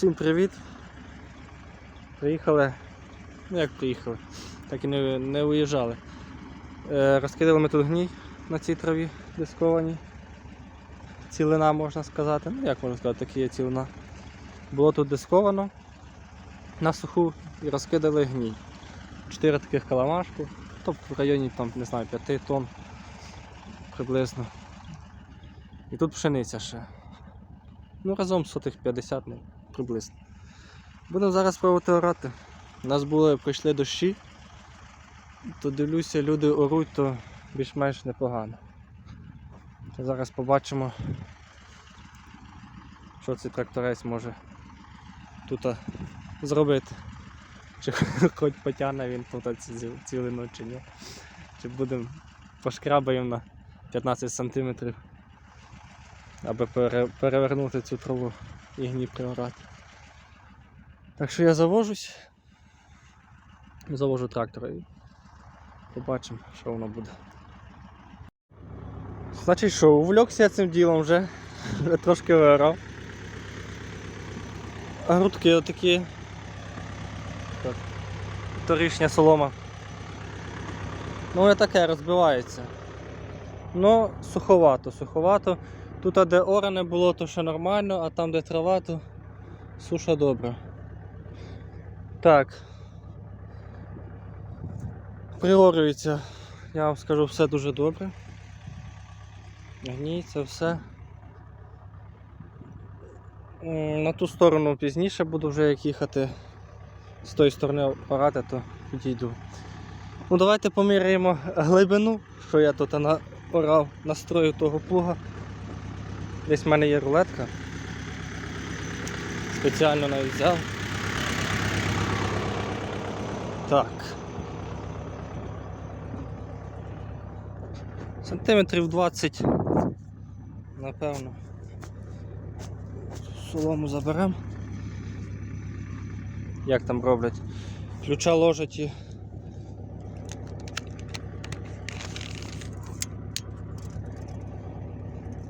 Всім привіт. Приїхали. Ну як приїхали? Так і не, не уїжджали. Е, розкидали ми тут гній на цій траві дискованій. Цілина можна сказати. Ну як можна сказати, такі є цілина. Було тут дисковано на суху і розкидали гній. Чотири таких каламашки, тобто в районі там, не знаю, 5 тонн приблизно. І тут пшениця ще. Ну, разом сотих 50 ну, приблизно. Будемо зараз пробувати орати. У нас були, прийшли дощі, то дивлюся, люди оруть, то більш-менш непогано. Зараз побачимо, що цей тракторець може тут зробити. Чи хоч потягне він тут цілину чи ні. Чи будемо пошкрабаємо на 15 сантиметрів аби перевернути цю траву і гній приорати. Так що я завожусь, завожу трактора і побачимо, що воно буде. Значить що, увлекся цим ділом вже, трошки виграв. Грудки отакі. Так. Торішня солома. Ну і таке розбивається. Ну, суховато, суховато. Тут, де оране було, то ще нормально, а там, де трава, то суша добра. Так. Приорюється, я вам скажу, все дуже добре. Це все. На ту сторону пізніше буду вже як їхати з тої сторони апарата, то підійду. Ну давайте поміряємо глибину, що я тут наорав, настрою того плуга. Десь в мене є рулетка. Спеціально навіть взяв. Так. Сантиметрів 20. Напевно. Солому заберемо. Як там роблять? Ключа ложать і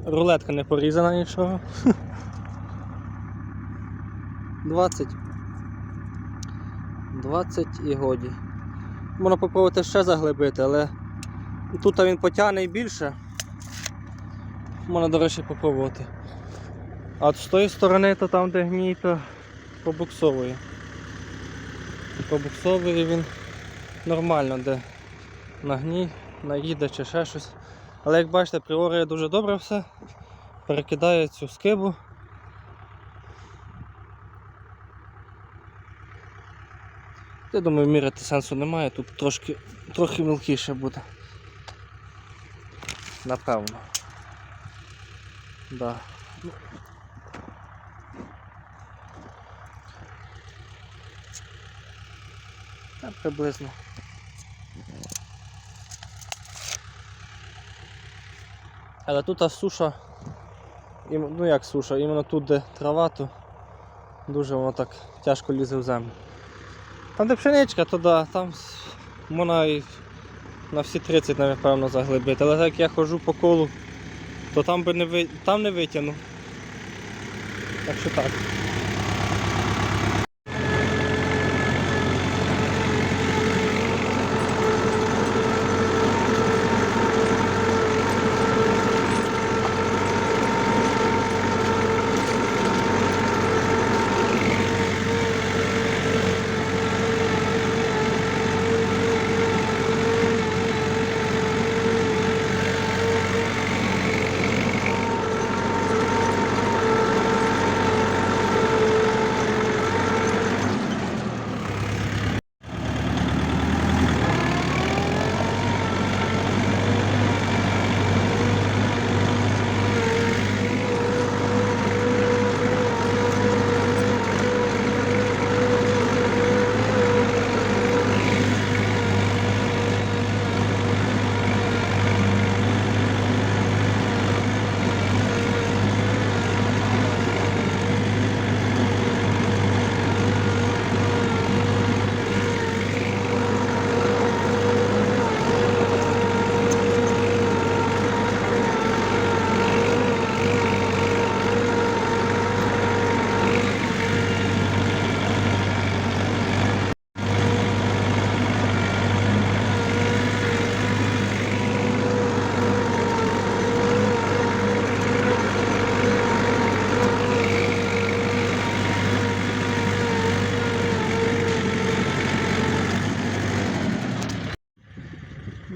Рулетка не порізана нічого. 20. 20 і годі. Можна попробувати ще заглибити, але тут він потягне і більше. Можна, до речі, попробувати. А з тої сторони, то там, де гній, то побуксовує. Побуксовує він нормально, де на гній, наїде чи ще щось. Але як бачите, приорія дуже добре все. Перекидає цю скибу. Я думаю, міряти сенсу немає, тут трошки, трохи мілкіше буде. Напевно. Да. Ну. Та приблизно. Але тут суша, ну як суша, іменно тут, де трава, то дуже воно так тяжко лізе в землю. Там де пшеничка, то да, там вона і на всі 30, напевно, заглибити. Але так як я ходжу по колу, то там би не ви... там не витягну. Так що так.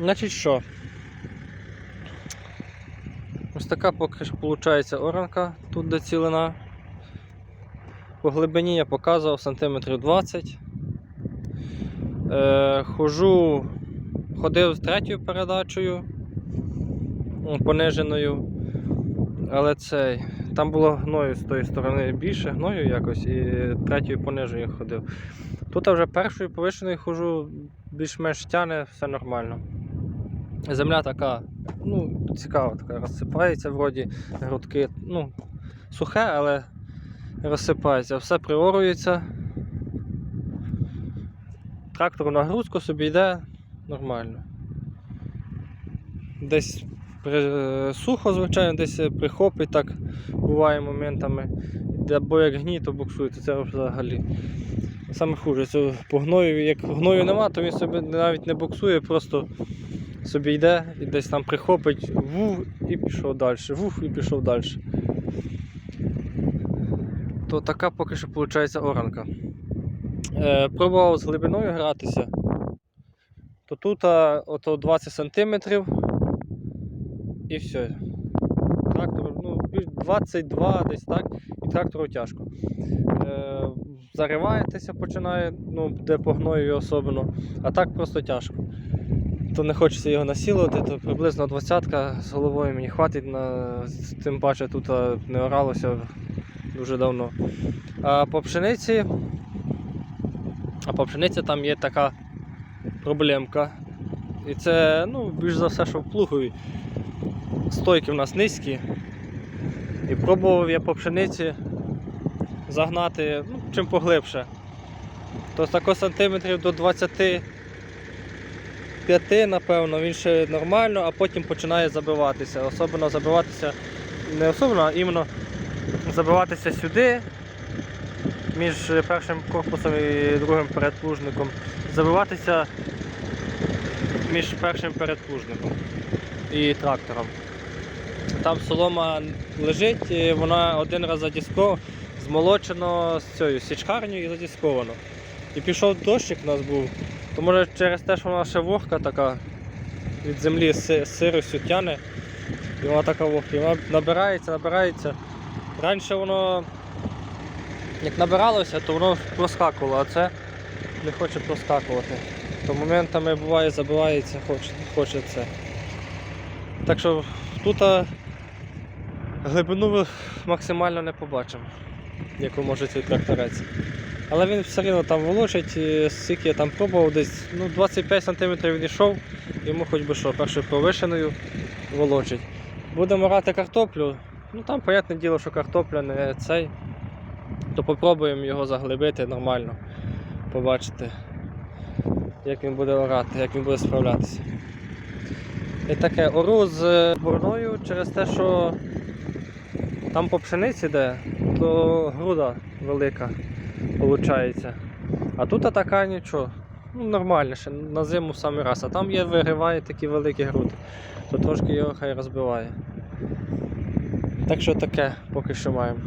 Значить що? Ось така поки що виходить оранка, тут де. По глибині я показував сантиметрів 20. Е, хожу, ходив з третьою передачею пониженою. Але цей, там було гною з тої сторони більше, гною якось, і третьою пониженою ходив. Тут я вже першою повишеною хожу, більш-менш тяне, все нормально. Земля така, ну, цікава, така розсипається вроді грудки. Ну, сухе, але розсипається, все приорується. Трактор на грузку собі йде нормально. Десь е, сухо, звичайно, десь прихопить, так буває моментами. Або як гній, то буксується, це взагалі. Саме хуже, це по гною, як гною нема, то він собі навіть не буксує, просто собі йде і десь там прихопить вух і пішов далі, вух і пішов далі. То така поки що виходить оранка. Е, пробував з глибиною гратися, то тут а, ото 20 см і все. Трактор, ну, 22 десь так, і трактору тяжко. Е, зариваєтеся починає, ну, де по гною особливо, а так просто тяжко. То не хочеться його насілувати, то приблизно 20 з головою мені хватить, на, тим паче тут не оралося дуже давно. А по пшениці, а по пшениці там є така проблемка. І це ну, більш за все, що в плугові. Стойки в нас низькі. І пробував я по пшениці загнати ну, чим поглибше. То тако сантиметрів до 25, напевно, він ще нормально, а потім починає забиватися. Особливо забиватися, не особливо, а іменно забиватися сюди, між першим корпусом і другим передплужником. Забиватися між першим передплужником і трактором. Там солома лежить, і вона один раз задіскована, змолочено з цією січкарнею і задісковано. І пішов дощик у нас був, то може через те, що вона ще вогка така від землі з сиростю тяне, і вона така вогка. І вона набирається, набирається. Раніше воно як набиралося, то воно проскакувало, а це не хоче проскакувати. То моментами буває забивається, хоче, хоче це. Так що тут глибину максимально не побачимо, яку може цей тракторець. Але він все одно там волочить, скільки я там пробував, десь ну, 25 см він йшов, йому хоч би що, першою повишеною волочить. Будемо рати картоплю, ну там, понятне діло, що картопля не цей, то попробуємо його заглибити нормально, побачити, як він буде орати, як він буде справлятися. І таке ору з бурною через те, що там по пшениці йде, то груда велика виходить. А тут така нічого. Ну, нормально, на зиму в самий раз. А там є вириває такі великі груди, то трошки його хай розбиває. Так що таке поки що маємо.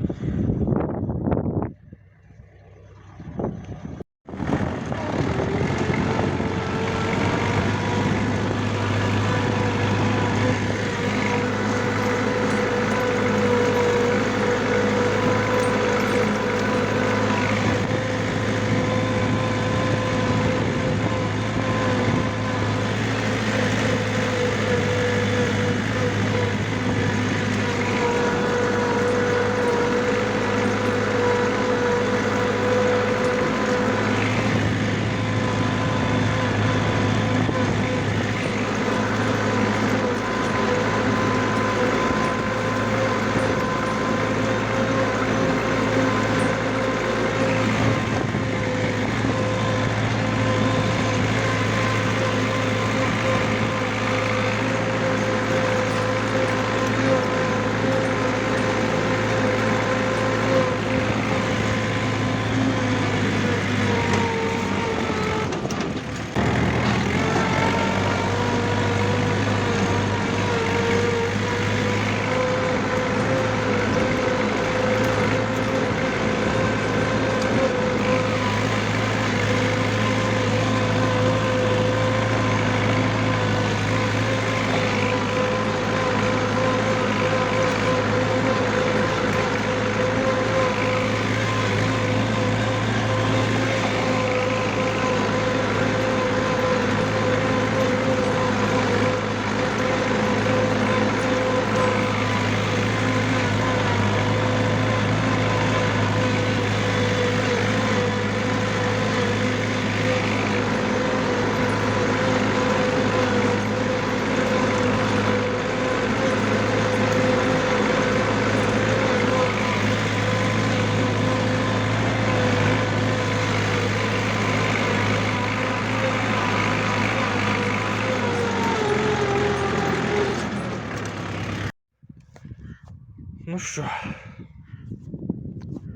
Ну що,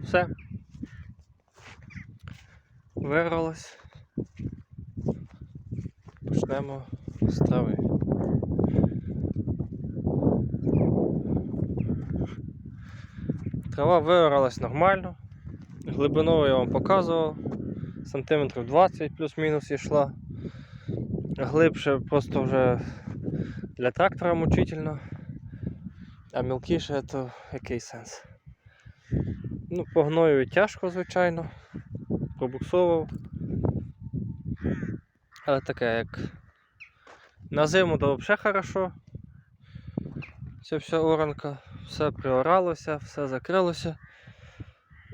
все. Вигралось. Почнемо з трави. Трава вигралась нормально. Глибину я вам показував. Сантиметрів 20 плюс-мінус йшла. Глибше просто вже для трактора мучительно. А мілкіше то який сенс. Ну, по гною тяжко, звичайно. Пробуксовував. Але таке як на зиму то взагалі хорошо. Це вся оранка, все приоралося, все закрилося.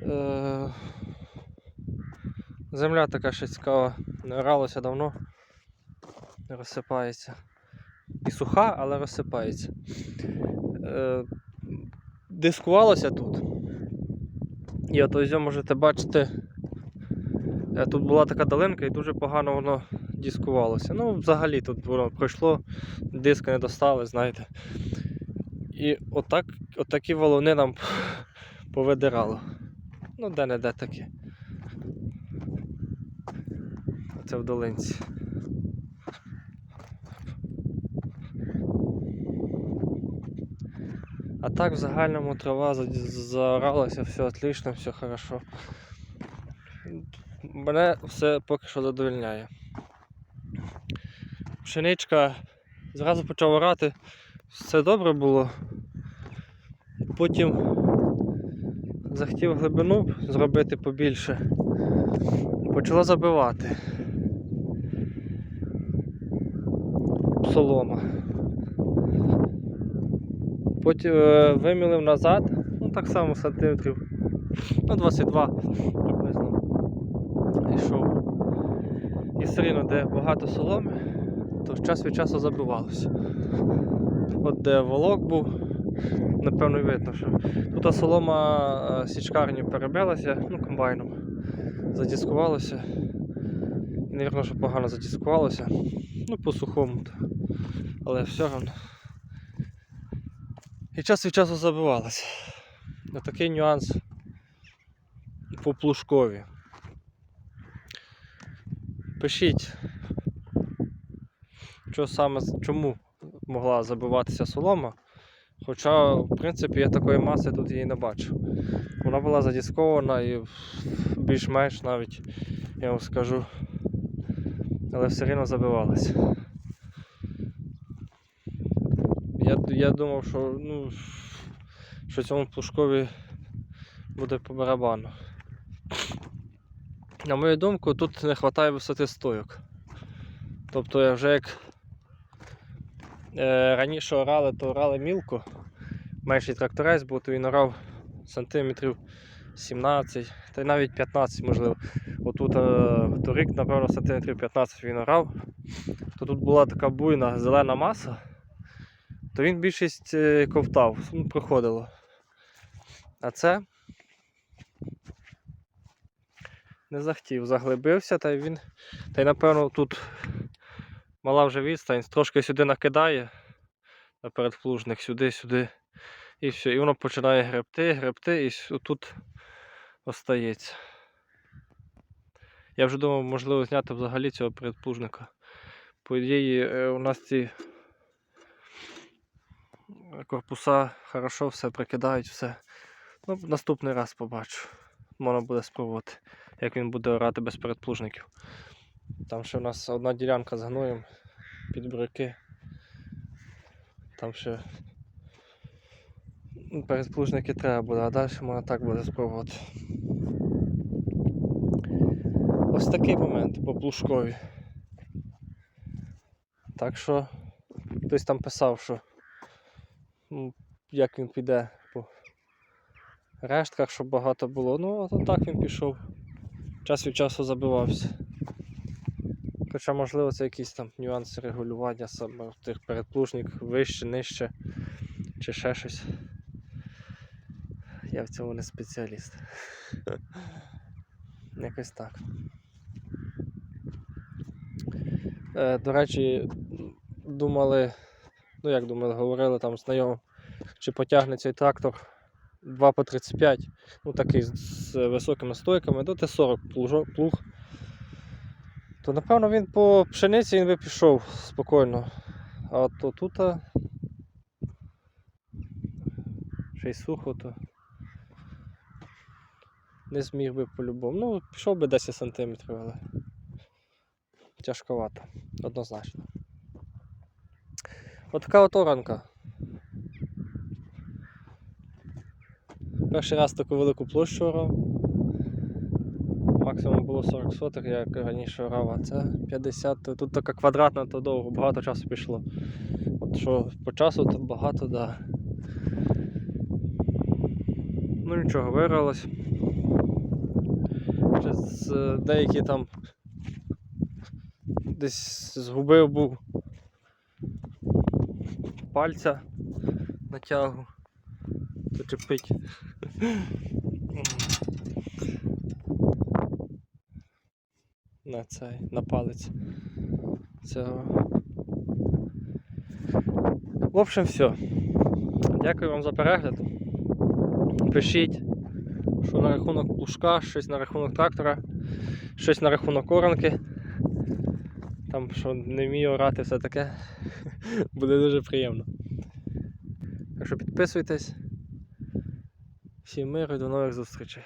Е, Земля така ще цікава, не оралося давно, розсипається. І суха, але розсипається. Е, Дискувалося тут. І от ось можете бачити, е, тут була така долинка і дуже погано воно дискувалося. Ну, взагалі тут воно пройшло, диски не достали, знаєте. І отак, отакі валуни нам повидирало. Ну, де-не-де такі. Це в долинці. А так в загальному трава заоралася, все отлично, все хорошо. Мене все поки що задовольняє. Пшеничка зразу почав орати, все добре було. Потім захотів глибину зробити побільше. Почала забивати. Солома. Потім е, вимілив назад, ну так само сантиметрів, ну 22 приблизно. Йшов. І все рівно, де багато соломи, то час від часу забивалося. От де волок був, напевно, видно, що тут солома е, січкарні перебилася, ну, комбайном. Задіскувалося. І, навірно, що погано задіскувалося. Ну, по сухому. Але все одно. І час від часу забивалося. Ось такий нюанс по плужкові. Пишіть, що саме, чому могла забиватися солома. Хоча, в принципі, я такої маси тут її не бачив. Вона була задіскована і більш-менш навіть, я вам скажу, але все рівно забивалася. Я, я думав, що, ну, що цьому плужкові буде по барабану. На мою думку, тут не вистачає висоти стойок. Тобто я вже як е, раніше орали, то орали мілко. Менший тракторець був, то він орав сантиметрів 17, та й навіть 15 можливо. Отут е, торік, напевно, сантиметрів 15 він орав. То тут була така буйна зелена маса, то він більшість е, ковтав, ну, проходило. А це не захотів, заглибився, та й він, та й напевно тут мала вже відстань, трошки сюди накидає на передплужник, сюди, сюди. І все, і воно починає гребти, гребти, і тут остається. Я вже думав, можливо, зняти взагалі цього передплужника. По ідеї, е, у нас ці корпуса хорошо все прикидають, все. Ну, наступний раз побачу. Можна буде спробувати, як він буде орати без передплужників. Там ще у нас одна ділянка з гноєм під брюки. Там ще передплужники треба буде, а далі можна так буде спробувати. Ось такий момент по плужкові. Так що хтось там писав, що як він піде по рештках, щоб багато було. Ну, от так він пішов. Час від часу забивався. Хоча, можливо, це якісь там нюанси регулювання саме тих передплужник вище, нижче чи ще щось. Я в цьому не спеціаліст. Якось так. Е, до речі, думали, ну як думали, говорили там знайомим, чи потягне цей трактор 2 по 35, ну такий з, високими стойками, до Т-40 плуг. То напевно він по пшениці він би пішов спокійно. А то тут ще й сухо, то не зміг би по-любому. Ну, пішов би 10 сантиметрів, але тяжковато, однозначно. От така от оранка. Перший раз таку велику площу орав. Максимум було 40 сотих, як раніше орав, а це 50. Тут така квадратна, то довго, багато часу пішло. От що по часу, то багато, да. Ну нічого, вигралось. Ще е, деякі там десь згубив був пальця на тягу. Зачепить. На цей, на палець. Цього. В общем, все. Дякую вам за перегляд. Пишіть, що на рахунок плужка, щось на рахунок трактора, щось на рахунок оранки. Там, що не вмію орати, все таке. Буде дуже приємно. Так що підписуйтесь. Всім миру і до нових зустрічей.